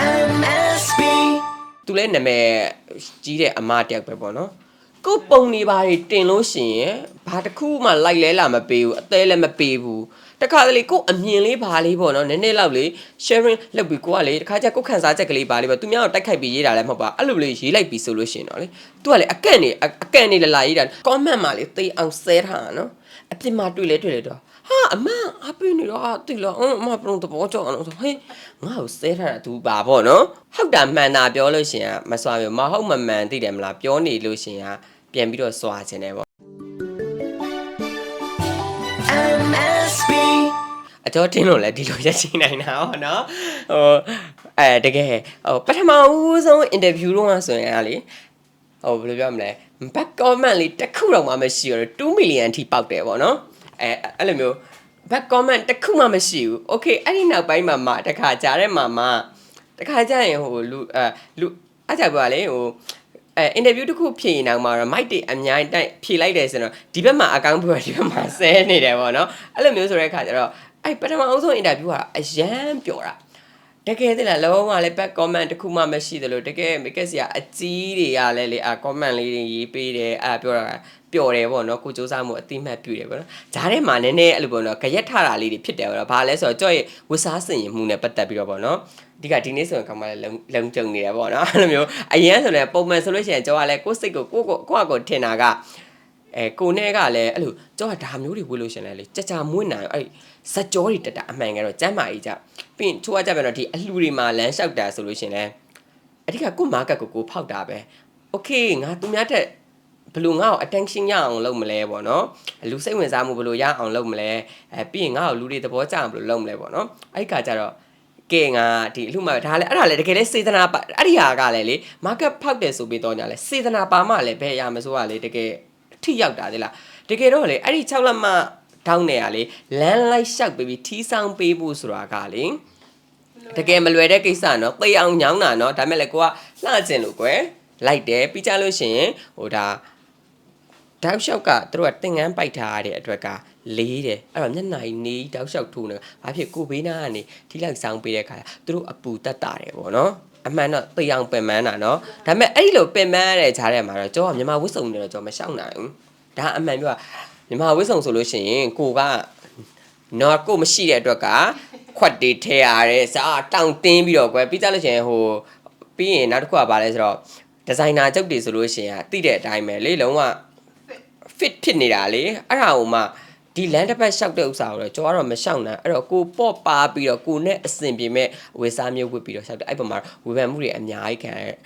MSB သူလည်းနာမည်ကြီးတဲ့အမတယောက်ပဲပေါ့နော်ကိုယ်ပုံနေပါတွေတင်လို့ရှိရင်ဘာတစ်ခုမှလိုက်လဲလာမပေးဘူးအသေးလည်းမပေးဘူးတခါတလေကိုယ်အမြင်လေးပါလေးပေါ့နော်နည်းနည်းလောက်လေး sharing လုပ်ပြီးကိုကလေတခါကျကိုယ်ခန်းစားချက်ကလေးပါလေးပေါ့သူများကိုတိုက်ခိုက်ပြီးရေးတာလည်းမဟုတ်ပါအဲ့လိုလေးရေးလိုက်ပြီးဆိုလို့ရှိရင်တော့လေသူကလေအကန့်နေအအကန့်နေလာလာရေးတာ comment မှာလေသိအောင်ဆဲထားတာနော်အပြစ်မှာတွေ့လေတွေ့လေတော့ ဟာအမအပင်းနေတော့အတိလားအမဘလုံးတဘောကြောက်အောင်ဆိုဟေးငါ့ကိုဆဲထားတာ तू ပါပေါ့နော်ဟုတ်တာမှန်တာပြောလို့ရှိရင်မစွာမျိုးမဟုတ်မမှန်သိတယ်မလားပြောနေလို့ရှိရင်ပြန်ပြီးတော့စွာခြင်းတယ်ပေါ့ MSB အကျော်တင်းလို့လည်းဒီလိုရက်ချိနိုင်တာဟောနော်ဟိုအဲတကယ်ဟိုပထမဦးဆုံးအင်တာဗျူးတော့ဆိုရင်ကလေဟိုဘယ်လိုပြောမလဲ back comment လေးတစ်ခုတော့မှမရှိတော့2 million အထိပေါက်တယ်ပေါ့နော် အဲအဲ့လိုမျိုး back comment တစ်ခုမှမရှိဘူး okay အဲ့ဒီနောက်ပိုင်းမှာမှတခါကြားထဲမှာမှတခါကျရင်ဟိုလူအဲလူအားကြောက်ပါလေဟိုအဲအင်တာဗျူးတစ်ခုဖြေရင်တော့မှတော့ mic တွေအများကြီးတိုက်ဖြေလိုက်တယ်ဆိုတော့ဒီဘက်မှာအကောင့်ဖွယ်ဒီဘက်မှာဆဲနေတယ်ပေါ့နော်အဲ့လိုမျိုးဆိုတဲ့အခါကျတော့အဲ့ပထမအဆုံးအင်တာဗျူးကအရန်ပျော်တာ တကယ်တည်းလားလုံးဝလည်း back comment တစ်ခုမှမရှိသလိုတကယ် make စရာအကြီးတွေကလည်းလေအ comment လေးတွေရေးပေးတယ်အဲ့ပြောတာပျော်တယ်ပေါ့နော်ကိုစူးစမ်းမှုအတိမတ်ပြုတယ်ပေါ့နော်ဂျားထဲမှာနည်းနည်းအဲ့လိုပေါ့နော်ကြရက်ထတာလေးတွေဖြစ်တယ်ပေါ့နော်ဘာလဲဆိုတော့ကြော့ရဲ့ဝတ်စားစင်ရင်မှုနဲ့ပတ်သက်ပြီးတော့ပေါ့နော်ဒီကဒီနေ့ဆိုရင်ကောင်မလည်းလုံလုံကြုံနေတယ်ပေါ့နော်အဲ့လိုမျိုးအရင်ဆိုလည်းပုံမှန်ဆိုလို့ရှိရင်ကြောကလည်းကိုယ်စိတ်ကိုကိုကိုကိုကကိုထင်တာကအဲကိုနဲ့ကလည်းအဲ့လိုကြောကဒါမျိုးတွေဝေလို့ရှရင်လည်းလေကြကြမွေ့နိုင်အဲ့ ဇက်ကြောတွေတက်တာအမှန်ကတော့ကျမ်းမာကြီးကြပြီးရင်ချိုးရကြပြန်တော့ဒီအလှူတွေမှာလမ်းလျှောက်တာဆိုလို့ရှရင်လည်းအဓိကကိုမာကတ်ကိုကိုဖောက်တာပဲโอเคငါသူများတက်ဘယ်လိုငါ့ကို attention ရအောင်လုပ်မလဲပေါ့နော်လူစိတ်ဝင်စားမှုဘယ်လိုရအောင်လုပ်မလဲအဲပြီးရင်ငါ့ကိုလူတွေသဘောကျအောင်ဘယ်လိုလုပ်မလဲပေါ့နော်အဲ့ဒီကကြတော့ကဲငါဒီအလှမှာဒါလည်းအဲ့ဒါလည်းတကယ်လည်းစေတနာပါအဲ့ဒီဟာကလည်းလေ market ဖောက်တယ်ဆိုပြီးတော့ညာလဲစေတနာပါမှလည်းဘယ်ရမစိုးကလေတကယ်ထိရောက်တာလေလားတကယ်တော့လေအဲ့ဒီ6လက်မ တောင်းနေရလေလမ်းလိုက်လျှောက်ပြီးပြီးထီးဆောင်ပေးဖို့ဆိုတာကလေတကယ်မလွယ်တဲ့ကိစ္စနော်သိအောင်ညောင်းတာနော်ဒါမဲ့လေကိုကလှကျင်လို့ကွယ်လိုက်တယ်ပြီးကြလို့ရှိရင်ဟိုဒါတောက်လျှောက်ကသူတို့ကတင်ငန်းပိုက်ထားရတဲ့အတွက်ကလေးတယ်အဲ့တော့မျက်နှာကြီးနေတောက်လျှောက်ထိုးနေဘာဖြစ်ကိုဘေးနာကနေထိလိုက်ဆောင်ပေးတဲ့ခါကျသူတို့အပူတက်တာတယ်ပေါ့နော်အမှန်တော့သိအောင်ပင်ပန်းတာနော်ဒါပေမဲ့အဲ့ဒီလိုပင်ပန်းရတဲ့ဂျားထဲမှာတော့ကျောကမြန်မာဝစ်စုံနေတော့ကျောမရှောက်နိုင်ဘူးဒါအမှန်ပြော မြန်မာဝစ်စုံဆိုလို့ရှိရင်ကိုကနော်ကိုမရှိတဲ့အတွက်ကခွက်တွေထဲရတဲ့စားတောင့်တင်းပြီးတော့ကွယ်ပြီးကြလို့ရှိရင်ဟိုပြီးရင်နောက်တစ်ခုကဘာလဲဆိုတော့ဒီဇိုင်နာကျုပ်တွေဆိုလို့ရှိရင်တိတဲ့အတိုင်းပဲလေလုံးဝ fit ဖြစ်နေတာလေအဲ့ဒါဟိုမှဒီလမ်းတစ်ပတ်လျှောက်တဲ့ဥစ္စာကိုတော့ကျော်ကတော့မလျှောက်နိုင်အဲ့တော့ကိုပေါ့ပါပြီးတော့ကိုနဲ့အဆင်ပြေမဲ့ဝေစားမျိုးဝတ်ပြီးတော့လျှောက်တယ်အဲ့ပုံမှာဝေဖန်မှုတွေအများကြီးခံရတယ်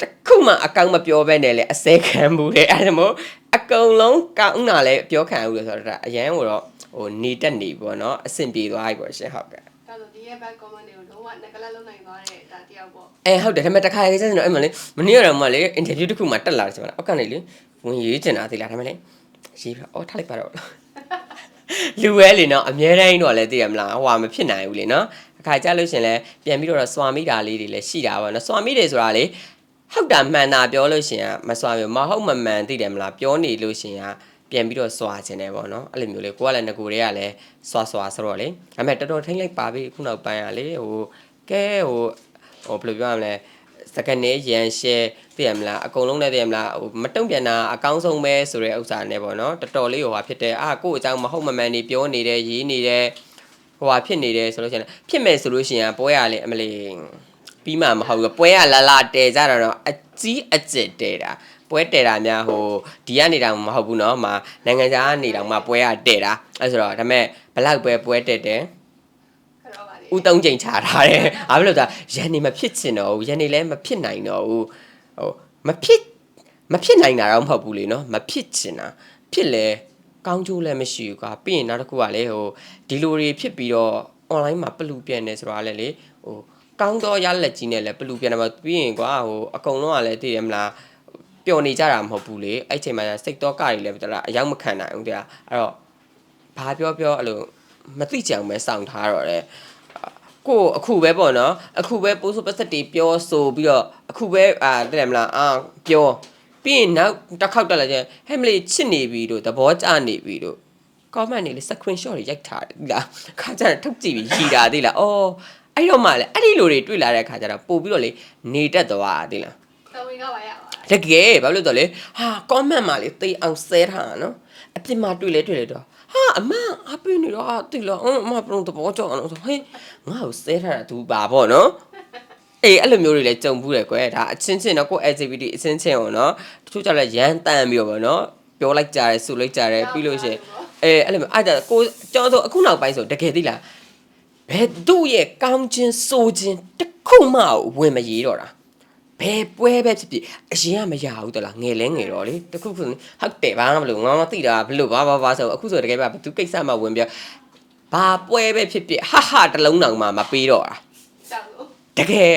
တစ်ခုမှအကောင့်မပြောဘဲနဲ့လေအစဲခံမှုလေအဲ့ဒါမို့အ ကုန်လုံးကောင်းတာလည်းပြောခံဘူးလို့ဆိုတော့ဒါအရန်ကိုတော့ဟိုနေတက်နေပေါ့နော်အဆင်ပြေသွားပြီပေါ့ရှင်ဟုတ်ကဲ့ဒါဆိုဒီရဲ့ back comment တွေကိုလုံးဝငကလတ်လုံးနိုင်သွားတဲ့ဒါတယောက်ပေါ့အဲဟုတ်တယ်ဒါပေမဲ့တစ်ခါရေးစမ်းတော့အဲ့မှာလေမနေ့ကတော့မှလေအင်တာဗျူးတစ်ခုမှတက်လာတယ်ဆိုတော့အောက်ကနေလေဝင်ရေးချင်တာသိလားဒါပေမဲ့လေရေးပြီးတော့အော်ထားလိုက်ပါတော့လူဝဲလေနော်အများတိုင်းတော့လည်းသိရမလားဟိုဟာမဖြစ်နိုင်ဘူးလေနော်အခါကြလို့ရှရင်လဲပြန်ပြီးတော့စွာမိတာလေးတွေလည်းရှိတာပါနော်စွာမိတယ်ဆိုတာလေ ဟုတ်တာမှန်တာပြောလို့ရှရင်ကမစွာမျိုးမဟုတ်မမှန်သိတယ်မလားပြောနေလို့ရှရင်ကပြန်ပြီးတော့စွာခြင်းတယ်ပေါ့နော်အဲ့လိုမျိုးလေကိုကလည်းငကိုတွေကလည်းစွာစွာဆိုတော့လေဒါပေမဲ့တော်တော်ထိမ့်လိုက်ပါပြီခုနောက်ပိုင်းကလေဟိုကဲဟိုဟိုဘယ်လိုပြောရမလဲစကနေရန်ရှဲသိရမလားအကုန်လုံးနဲ့သိရမလားဟိုမတုံ့ပြန်တာအကောင်းဆုံးပဲဆိုတဲ့ဥစ္စာနဲ့ပေါ့နော်တော်တော်လေးဟိုဟာဖြစ်တယ်အာကိုယ့်အကြောင်းမဟုတ်မမှန်နေပြောနေတယ်ရေးနေတယ်ဟိုဟာဖြစ်နေတယ်ဆိုလို့ရှိရင်ဖြစ်မယ်ဆိုလို့ရှိရင်ပွဲရလေအမလေး ပြီးမှမဟုတ်ဘူးပွဲရလာလာတဲကြတာတော့အကြီးအကျစ်တဲတာပွဲတဲတာများဟိုဒီကနေတောင်မဟုတ်ဘူးเนาะမှာနိုင်ငံခြားကနေတောင်မှပွဲရတဲတာအဲဆိုတော့ဒါပေမဲ့ဘလောက်ပဲပွဲတဲတယ် ခရောပါလေ ဦးသုံးချိန်ချထားတယ်။အားမလို့ဒါရန်နေမဖြစ်ချင်တော့ဘူး။ရန်နေလည်းမဖြစ်နိုင်တော့ဘူး။ဟိုမဖြစ်မဖြစ်နိုင်တာတော့မဟုတ်ဘူးလေနော်။မဖြစ်ချင်တာဖြစ်လဲကောင်းကျိုးလည်းမရှိဘူးကွာ။ပြီးရင်နောက်တစ်ခုကလေဟိုဒီလိုတွေဖြစ်ပြီးတော့ online မှာပလူပြန်နေဆိုတာလည်းလေဟို ကောင်းတော့ရလက်ကြီးနဲ့လည်းပလူပြန်တယ်မှာပြီးရင်ကွာဟိုအကုန်လုံးကလည်းသိရမလားပျော်နေကြတာမဟုတ်ဘူးလေအဲ့ချိန်မှာစိတ်တော့ကတွေလည်းပြတလားအရောက်မခံနိုင်ဘူးတရားအဲ့တော့ဘာပြောပြောအဲ့လိုမသိကြအောင်ပဲစောင့်ထားတော့တယ်ကိုယ်အခုပဲပေါ့နော်အခုပဲပိုးဆိုပတ်သက်တွေပြောဆိုပြီးတော့အခုပဲအာတဲ့မလားအာပြောပြီးရင်နောက်တစ်ခေါက်တက်လာကျဟဲ့မလေးချစ်နေပြီတို့သဘောကျနေပြီတို့ comment နေလေ screenshot တွေရိုက်ထားတယ်ဒီလားခါကျတော့ထုတ်ကြည့်ပြီးရီတာသိလားအော် အဲ့တော့မှလည်းအဲ့ဒီလိုတွေတွေ့လာတဲ့အခါကျတော့ပို့ပြီးတော့လေနေတတ်သွားတာသိလားတော်ဝင်ကပါရပါတကယ်ဘာလို့လဲဆိုတော့လေဟာ comment မှာလေသိအောင်ဆဲထားတာနော်အပြစ်မှာတွေ့လဲတွေ့လဲတော့ဟာအမအပြင်းနေတော့အာတိလားအင်းအမပရုံတဘောကြောက်အောင်ဆိုဟေးငါ့ကိုဆဲထားတာ तू ပါပေါ့နော်အေးအဲ့လိုမျိုးတွေလည်းကြုံဘူးတယ်ကွယ်ဒါအချင်းချင်းတော့ကို LGBT အချင်းချင်းအောင်နော်တချို့ကြလည်းရမ်းတန်ပြီးတော့ဗောနော်ပြောလိုက်ကြတယ်ဆူလိုက်ကြတယ်ပြီးလို့ရှိရင်အေးအဲ့လိုမျိုးအဲ့ဒါကိုကျောင်းဆိုအခုနောက်ပိုင်းဆိုတကယ်သိလား ဘယ်သူ့ရဲ့ကောင်းခြင်းစိုးခြင်းတစ်ခုမှဝင်မရေးတော့တာ ဘယ်ပွဲပဲဖြစ်ဖြစ်အရင်ကမရဘူးတလားငယ်လဲငယ်တော့လေတခုခုဟုတ်တယ်ဘာမှမလို့ငေါငေါသိတာဘလို့ဘာဘာဘာဆိုအခုဆိုတကယ်ပဲဘသူကိစ္စမှဝင်ပြဘာပွဲပဲဖြစ်ဖြစ်ဟာဟာတလုံးတောင်မှမပေးတော့တာ ကြောက်လို့ တကယ်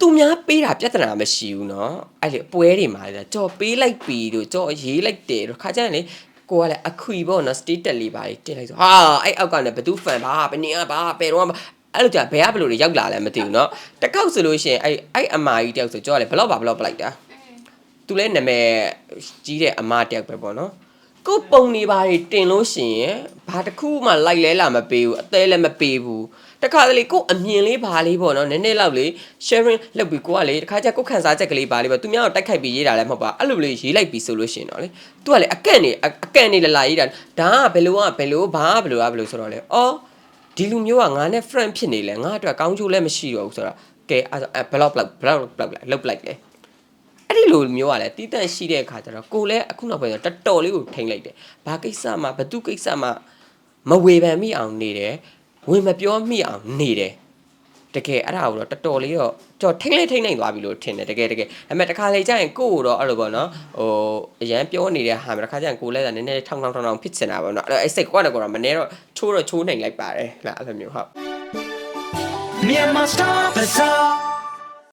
သူများပေးတာပြဿနာမရှိဘူးเนาะအဲ့လေပွဲတွေမှာလေကြော်ပေးလိုက်ပြီတို့ကြော်ရေးလိုက်တယ်တို့ခါကျရင်လေ ကိုကလည်းအခွီပေါ့နော် status လေးပါတင်လိုက်ဆိုဟာအဲ့အောက်ကလည်းဘသူ fan ပါဘယ်နေကပါဘယ်တော့မှအဲ့လိုကြာဘယ်ကဘယ်လိုတွေရောက်လာလဲမသိဘူးနော်တကောက်ဆိုလို့ရှိရင်အဲ့အဲ့အမာကြီးတယောက်ဆိုကြောက်လေဘလော့ပါဘလော့ပလိုက်တာသူလဲနာမည်ကြီးတဲ့အမတယောက်ပဲပေါ့နော်ကိုပုံနေပါတွေတင်လို့ရှိရင်ဘာတစ်ခုမှလိုက်လဲလာမပေးဘူးအသေးလည်းမပေးဘူး တခါတလေကိုအမြင်လေးပါလေးပေါ့နော်နည်းနည်းလောက်လေး sharing လုပ်ပြီးကိုကလေတခါကျကိုခန်းစားချက်ကလေးပါလေးပေါ့သူများကိုတိုက်ခိုက်ပြီးရေးတာလည်းမဟုတ်ပါအဲ့လိုလေးရေးလိုက်ပြီးဆိုလို့ရှိရင်တော့လေသူကလေအကန့်နေအကန့်နေလာလာရေးတာဒါကဘယ်လိုကဘယ်လိုဘာကဘယ်လိုကဘယ်လိုဆိုတော့လေအော်ဒီလူမျိုးကငါနဲ့ friend ဖြစ်နေလဲငါအတွက်ကောင်းကျိုးလည်းမရှိတော့ဘူးဆိုတော့ကဲအဲ့ block block block block လိုက်လုတ်လိုက်လေအဲ့ဒီလိုမျိုးကလည်းတီးတန့်ရှိတဲ့အခါကျတော့ကိုလည်းအခုနောက်ပိုင်းတော့တော်တော်လေးကိုထိမ့်လိုက်တယ်။ဘာကိစ္စမှဘသူကိစ္စမှမဝေဖန်မိအောင်နေတယ်။ ဝင်မပြောမိအောင်နေတယ်။တကယ်အဲ့ဒါကိုတော့တော်တော်လေးတော့ကြော်ထိမ့်လိုက်ထိမ့်နိုင်သွားပြီလို့ထင်တယ်တကယ်တကယ်။ဒါပေမဲ့တစ်ခါလေကြာရင်ကိုကိုတော့အဲ့လိုပေါ့နော်။ဟိုအရန်ပြောနေတဲ့ဟာမှာတစ်ခါကြာရင်ကိုလည်းကနည်းနည်းထောင်းထောင်းထောင်းထောင်းဖြစ်နေတာပေါ့နော်။အဲ့တော့အဲ့စိတ်ကတော့ကတော့မနေတော့ချိုးတော့ချိုးနိုင်လိုက်ပါတယ်။လားအဲ့လိုမျိုးဟုတ် Myanmar Star Bazaar.